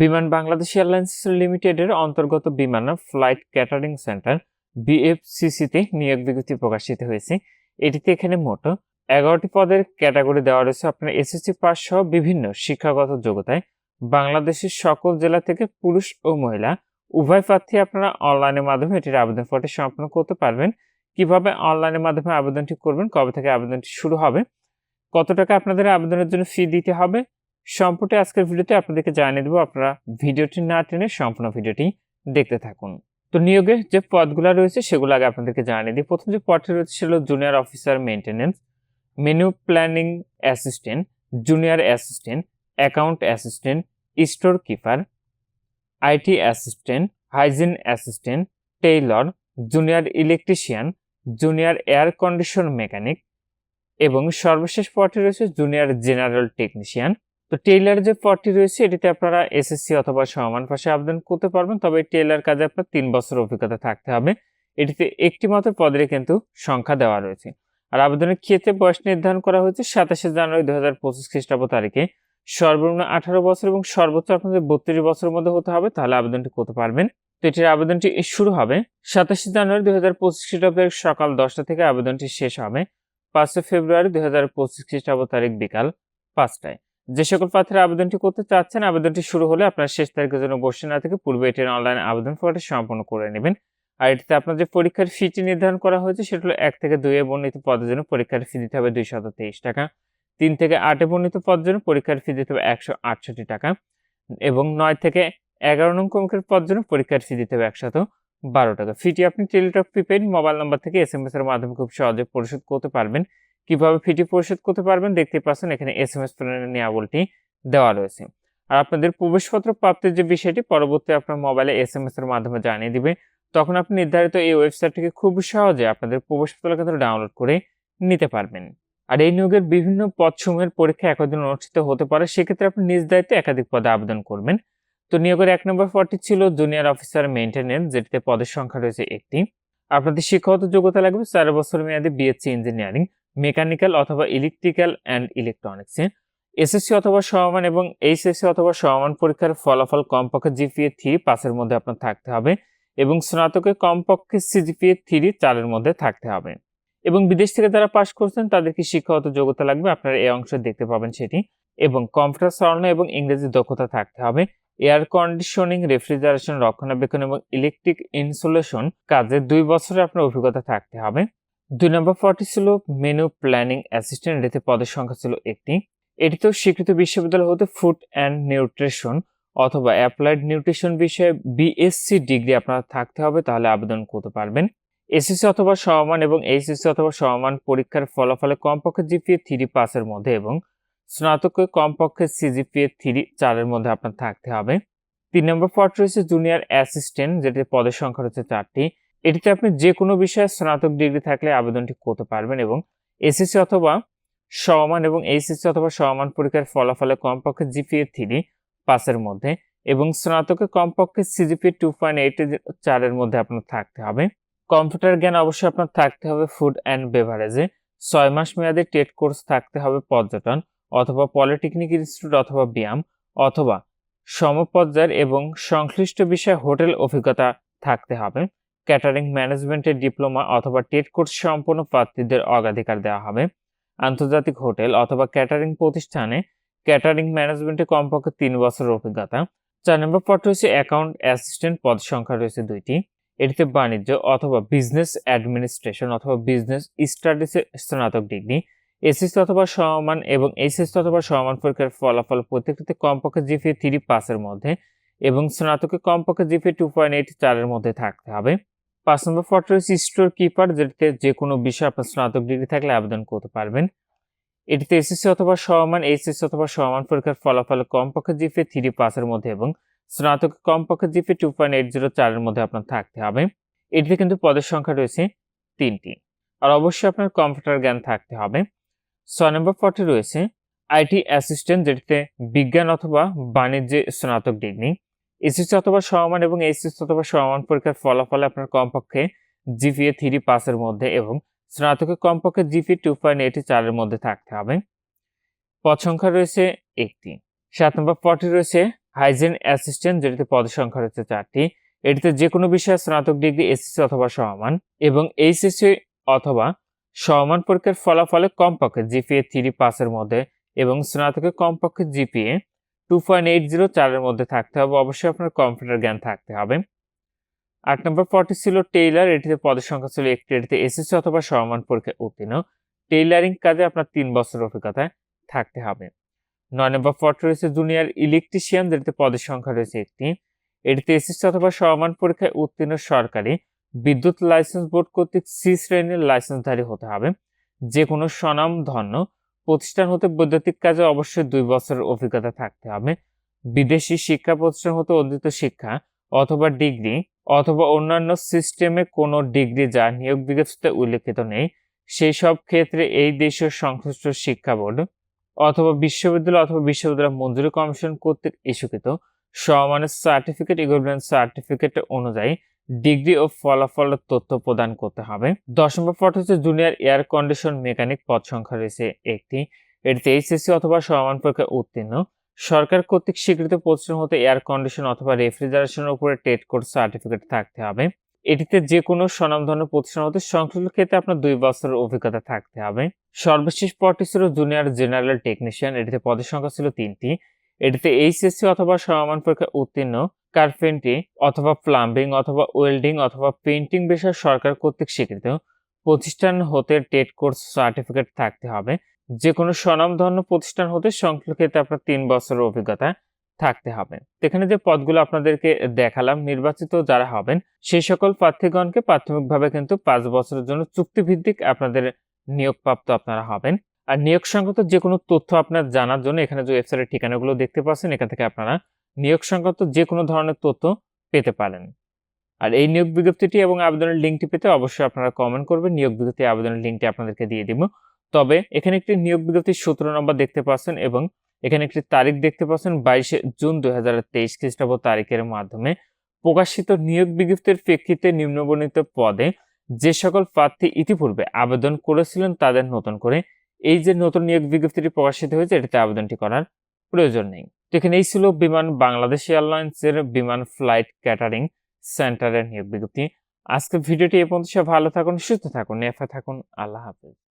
বিমান বাংলাদেশ এয়ারলাইন্স লিমিটেডের অন্তর্গত বিমান ফ্লাইট ক্যাটারিং সেন্টার বিএফসিসিতে নিয়োগ বিজ্ঞপ্তি প্রকাশিত হয়েছে। এটিতে এখানে মোট এগারোটি পদের ক্যাটাগরি দেওয়া রয়েছে। আপনার এসএসসি পাস সহ বিভিন্ন শিক্ষাগত যোগ্যতায়। বাংলাদেশের সকল জেলা থেকে পুরুষ ও মহিলা, উভয় প্রার্থী আপনারা অনলাইনের মাধ্যমে এটির আবেদন ফর্মটি সম্পন্ন করতে পারবেন। কীভাবে অনলাইনের মাধ্যমে আবেদনটি করবেন, কবে থেকে আবেদনটি শুরু হবে, কত টাকা আপনাদের আবেদনের জন্য ফি দিতে হবে সম্পূর্ণ আজকের ভিডিওতে আপনাদেরকে জানিয়ে দেবো, আপনারা ভিডিওটি না টেনে সম্পূর্ণ ভিডিওটি দেখতে থাকুন। তো নিয়োগের যে পদগুলো রয়েছে, সেগুলো আগে আপনাদেরকে জানিয়ে দিই। প্রথম যে পদটি রয়েছে সেগুলো junior officer maintenance menu planning assistant junior assistant account assistant store keeper IT assistant hygiene assistant tailor junior electrician junior air condition mechanic এবং সর্বশেষ পদটি রয়েছে জুনিয়র জেনারেল টেকনিশিয়ান তো টেইলার যে পদটি রয়েছে, এটিতে আপনারা এসএসসি অথবা সমান পাশে আবেদন করতে পারবেন। তবে টেইলার কাজে আপনার তিন বছর অভিজ্ঞতা থাকতে হবে। এটিতে একটি মাত্র পদের কিন্তু সংখ্যা দেওয়া রয়েছে। আর আবেদনের ক্ষেত্রে বয়স নির্ধারণ করা হয়েছে সাতাশে জানুয়ারি দু হাজার পঁচিশ খ্রিস্টাব্দ তারিখে। সর্বনিম্ন আঠারো বছর এবং সর্বোচ্চ আপনাদের বত্রিশ বছরের মধ্যে হতে হবে, তাহলে আবেদনটি করতে পারবেন। তো এটির আবেদনটি শুরু হবে সাতাশে জানুয়ারি দু হাজার পঁচিশ খ্রিস্টাব্দের সকাল দশটা থেকে আবেদনটি শেষ হবে পাঁচই ফেব্রুয়ারি দু হাজার পঁচিশ খ্রিস্টাব্দ তারিখ বিকাল পাঁচটায়। যে সকল প্রার্থীরা আবেদনটি করতে চাচ্ছেন, আবেদনটি শুরু হলে আপনার শেষ তারিখের জন্য বসে না থেকে পূর্বে এটির অনলাইন আবেদন ফর্মটি সম্পন্ন করে নেবেন। আর এটিতে আপনার যে পরীক্ষার ফিটি নির্ধারণ করা হয়েছে, সেটা হলো এক থেকে দুই এ বর্ণিত পদের জন্য পরীক্ষার ফি দিতে হবে দুইশত তেইশ টাকা। তিন থেকে আটে বর্ণিত পদের জন্য পরীক্ষার ফি দিতে হবে একশো আটষট্টি টাকা। এবং নয় থেকে এগারো নং ক্রমিকের পদ জন্য পরীক্ষার ফি দিতে হবে একশত বারো টাকা। ফিটি আপনি টেলিটক প্রিপেড মোবাইল নাম্বার থেকে এস এর মাধ্যমে খুব সহজে পরিশোধ করতে পারবেন। কীভাবে ফিটি পরিশোধ করতে পারবেন দেখতে পাচ্ছেন এখানে এস এম এস প্ল্যানের নিয়াবলটি দেওয়া রয়েছে। আর আপনাদের প্রবেশপত্র প্রাপ্তির যে বিষয়টি, পরবর্তী আপনার মোবাইলে এস এম এস এর মাধ্যমে জানিয়ে দিবে। তখন আপনি নির্ধারিত এই ওয়েবসাইটটিকে খুব সহজে আপনাদের প্রবেশপত্র কিন্তু ডাউনলোড করে নিতে পারবেন। আর এই নিয়োগের বিভিন্ন পদসমূহের পরীক্ষা একদিন অনুষ্ঠিত হতে পারে, সেক্ষেত্রে আপনি নিজ দায়িত্বে একাধিক পদে আবেদন করবেন। তো নিয়োগের এক নম্বর পদটি ছিল জুনিয়র অফিসার মেনটেনেন্স যেটিতে পদের সংখ্যা রয়েছে একটি। আপনাদের শিক্ষাগত যোগ্যতা লাগবে চার বছর মেয়াদী বিএসসি ইঞ্জিনিয়ারিং মেকানিক্যাল অথবা ইলেকট্রিক্যাল অ্যান্ড ইলেকট্রনিক্সে এসএসসি অথবা সমমান এবং এইচএসসি অথবা সমমান পরীক্ষার ফলাফল কমপক্ষে জিপিএ থ্রি পাঁচের মধ্যে আপনার থাকতে হবে এবং স্নাতকে কমপক্ষে সিজিপিএ থ্রি চারের মধ্যে থাকতে হবে। এবং বিদেশ থেকে যারা পাশ করছেন তাদেরকে শিক্ষাগত যোগ্যতা লাগবে? আপনারা এই অংশে দেখতে পাবেন সেটি। এবং কম্পিউটার চালানো এবং ইংরেজি দক্ষতা থাকতে হবে। এয়ার কন্ডিশনিং, রেফ্রিজারেশন, রক্ষণাবেক্ষণ এবং ইলেকট্রিক ইনসুলেশন কাজে দুই বছরের আপনার অভিজ্ঞতা থাকতে হবে। দুই নম্বর পদটি ছিল মেনু প্ল্যানিং অ্যাসিস্ট্যান্ট এতে পদের সংখ্যা ছিল একটি। এটিতেও স্বীকৃত বিশ্ববিদ্যালয় হতে ফুড অ্যান্ড নিউট্রিশন অথবা অ্যাপ্লাইড নিউট্রিশন বিষয়ে বিএসসি ডিগ্রি আপনার থাকতে হবে, তাহলে আবেদন করতে পারবেন। এসএসসি অথবা সমমান এবং এইচএসসি অথবা সমমান পরীক্ষার ফলাফলে কমপক্ষে জিপিএ থ্রি পাসের মধ্যে এবং স্নাতকে কমপক্ষে সিজিপিএ থ্রি চারের মধ্যে আপনার থাকতে হবে। তিন নম্বর পদ রয়েছে জুনিয়র অ্যাসিস্ট্যান্ট যেটির পদের সংখ্যা রয়েছে চারটি। এটিতে আপনি যে কোনো বিষয়ে স্নাতক ডিগ্রি থাকলে আবেদনটি করতে পারবেন এবং এসএসসি অথবা সমান এবং এইচএসসি অথবা সমান পরীক্ষার ফলাফলে কমপক্ষে জিপিএ থ্রি পাসের মধ্যে এবং স্নাতকে কমপক্ষে সিজিপি টু পয়েন্ট এইট চারের মধ্যে আপনার থাকতে হবে। কম্পিউটার জ্ঞান অবশ্যই আপনার থাকতে হবে ফুড অ্যান্ড বেভারেজে। ছয় মাস মেয়াদে টেট কোর্স থাকতে হবে পর্যটন অথবা পলিটেকনিক ইনস্টিটিউট অথবা ব্যায়াম অথবা সমপর্যায়ের এবং সংশ্লিষ্ট বিষয়ে হোটেল অভিজ্ঞতা থাকতে হবে। ক্যাটারিং ম্যানেজমেন্টের ডিপ্লোমা অথবা টেট কোর্স সম্পন্ন প্রার্থীদের অগ্রাধিকার দেওয়া হবে। আন্তর্জাতিক হোটেল অথবা ক্যাটারিং প্রতিষ্ঠানে ক্যাটারিং ম্যানেজমেন্টে কমপক্ষে তিন বছরের অভিজ্ঞতা। চার নম্বর পদ রয়েছে অ্যাকাউন্ট অ্যাসিস্ট্যান্ট, পদ সংখ্যা রয়েছে দুইটি। এটিতে বাণিজ্য অথবা বিজনেস অ্যাডমিনিস্ট্রেশন অথবা বিজনেস স্টাডিজে স্নাতক ডিগ্রি, এসএসসি অথবা সমান এবং এইচএসসি অথবা সমমান পরীক্ষার ফলাফল প্রত্যেকটিতে কমপক্ষে জিপি থ্রি পাসের মধ্যে এবং স্নাতকে কমপক্ষে জিপি টু পয়েন্ট এইট চারের মধ্যে থাকতে হবে। পাঁচ নম্বর পদ রয়েছে স্টোর কিপার যেটিতে যে কোনো বিষয়ে আপনার স্নাতক ডিগ্রি থাকলে আবেদন করতে পারবেন। এটিতে এসএসসি অথবা সমমান এইচএসসি অথবা সমান পরীক্ষার ফলাফল কমপক্ষে জিপি থ্রি পাসের মধ্যে এবং স্নাতক কমপক্ষে GP two point eight zero চারের মধ্যে আপনার থাকতে হবে। এটিতে কিন্তু পদের সংখ্যা রয়েছে তিনটি। আর অবশ্যই আপনার কম্পিউটার জ্ঞান থাকতে হবে। ছয় নম্বর পদটি রয়েছে আইটি অ্যাসিস্ট্যান্ট, যেটিতে বিজ্ঞান অথবা বাণিজ্যে স্নাতক ডিগ্রি। এসএসসি অথবা সমমান এবং এইচএসসি অথবা সমমান পরীক্ষার ফলাফলে আপনার কমপক্ষে জিপিএ থ্রি পাসের মধ্যে এবং স্নাতকে কমপক্ষে জিপি টু পয়েন্ট এইটি চারের মধ্যে থাকতে হবে। পদ সংখ্যা রয়েছে একটি। সাত নম্বর পদটি রয়েছে হাইজেন অ্যাসিস্ট্যান্ট যেটিতে পদের সংখ্যা রয়েছে চারটি। এটিতে যে কোনো বিষয়ে স্নাতক ডিগ্রি এসএসসি অথবা সমান এবং এইচএসসি অথবা সমান পরীক্ষার ফলাফলে কমপক্ষে জিপিএ থ্রি পাসের মধ্যে এবং স্নাতকে কমপক্ষে GPA two point eight zero চারের মধ্যে থাকতে হবে। অবশ্যই আপনার কম্পিউটার জ্ঞান থাকতে হবে। আট নম্বর পদটি ছিল টেইলার। এটিতে পদের সংখ্যা ছিল একটি। এটিতে এসএসসি অথবা সমান পরীক্ষায় উত্তীর্ণ। টেইলারিং কাজে আপনার তিন বছর অভিজ্ঞতা থাকতে হবে। নয় নম্বর পদটি রয়েছে জুনিয়র ইলেকট্রিশিয়ান যেটিতে পদের সংখ্যা রয়েছে একটি। এটিতে এসএসসি অথবা সমান পরীক্ষায় উত্তীর্ণ সরকারি। বিদ্যুৎ লাইসেন্স বোর্ড কর্তৃক সি শ্রেণির লাইসেন্সধারী হতে হবে। যে কোনো স্বনামধন্য প্রতিষ্ঠান হতে বৈদ্যুতিক কাজে অবশ্যই দুই বছরের অভিজ্ঞতা থাকতে হবে। বিদেশি শিক্ষা প্রতিষ্ঠান হতে অর্জিত শিক্ষা অথবা ডিগ্রি অথবা অন্যান্য সিস্টেমে কোনো ডিগ্রি যা নিয়োগ বিজ্ঞপ্তিতে উল্লেখিত নেই সেই সব ক্ষেত্রে এই দেশের সংশ্লিষ্ট শিক্ষা বোর্ড অথবা বিশ্ববিদ্যালয় অথবা বিশ্ববিদ্যালয় মঞ্জুরি কমিশন কর্তৃক ইস্যুকৃত সমানের সার্টিফিকেট ইকুইভ্যালেন্ট সার্টিফিকেট অনুযায়ী ডিগ্রি ও ফলাফলের তথ্য প্রদান করতে হবে। দশ নম্বর হচ্ছে জুনিয়র এয়ার কন্ডিশন মেকানিক পদ সংখ্যা রয়েছে একটি। এটিতে এইচএসসি অথবা সমান পরীক্ষা উত্তীর্ণ। সরকার কর্তৃক স্বীকৃত প্রতিষ্ঠান হতে এয়ার কন্ডিশন অথবা রেফ্রিজারেশনের উপরে টেট কোর্স সার্টিফিকেট থাকতে হবে। এটিতে যে কোনো স্বনামধন্য প্রতিষ্ঠান হতে সংশ্লিষ্ট ক্ষেত্রে আপনার দুই বছরের অভিজ্ঞতা থাকতে হবে। সর্বশেষ পদটি ছিল জুনিয়র জেনারেল টেকনিশিয়ান। এটিতে পদের সংখ্যা ছিল তিনটি। এটিতে এইচএসসি অথবা সমান পরীক্ষা উত্তীর্ণ। কার্পেন্ট্রি অথবা প্লাম্বিং অথবা ওয়েল্ডিং অথবা পেন্টিং বিষয়ে সরকার কর্তৃক স্বীকৃত প্রতিষ্ঠান হতে টেট কোর্স সার্টিফিকেট থাকতে হবে। যে কোনো স্বনামধন্য প্রতিষ্ঠান হতে ক্ষেত্রে আপনার তিন বছরের অভিজ্ঞতা থাকতে হবে। এখানে যে পদগুলো আপনাদেরকে দেখালাম, নির্বাচিত যারা হবেন, সেই সকল প্রার্থীগণকে প্রাথমিকভাবে কিন্তু পাঁচ বছরের জন্য চুক্তিভিত্তিক আপনাদের নিয়োগপ্রাপ্ত আপনারা হবেন। আর নিয়োগ সংক্রান্ত যে কোনো তথ্য আপনার জানার জন্য এখানে যে ওয়েবসাইটের ঠিকানাগুলো দেখতে পাচ্ছেন, এখান থেকে আপনারা নিয়োগ সংক্রান্ত যে কোনো ধরনের তথ্য পেতে পারেন। আর এই নিয়োগ বিজ্ঞপ্তিটি এবং আবেদনের লিঙ্কটি পেতে অবশ্যই আপনারা কমেন্ট করবেন। নিয়োগ বিজ্ঞপ্তি, আবেদনের লিঙ্কটি আপনাদেরকে দিয়ে দিব। তবে এখানে একটি নিয়োগ বিজ্ঞপ্তির সূত্র নম্বর দেখতে পাচ্ছেন এবং এখানে একটি তারিখ দেখতে পাচ্ছেন বাইশে জুন দুই হাজার তেইশ খ্রিস্টাব্দ তারিখের মাধ্যমে। প্রকাশিত নিয়োগ বিজ্ঞপ্তির প্রেক্ষিতে নিম্নবর্ণিত পদে যে সকল প্রার্থী ইতিপূর্বে আবেদন করেছিলেন তাদের নতুন করে এই যে নতুন নিয়োগ বিজ্ঞপ্তিটি প্রকাশিত হয়েছে, এটিতে আবেদনটি করার প্রয়োজন নেই। এখানে এই ছিল বিমান বাংলাদেশ এয়ারলাইন্সের বিমান ফ্লাইট ক্যাটারিং সেন্টারের নিয়োগ বিজ্ঞপ্তি। আজকের ভিডিওটি এ পর্যন্ত ভালো থাকুন, সুস্থ থাকুন এফে থাকুন। আল্লাহ হাফেজ।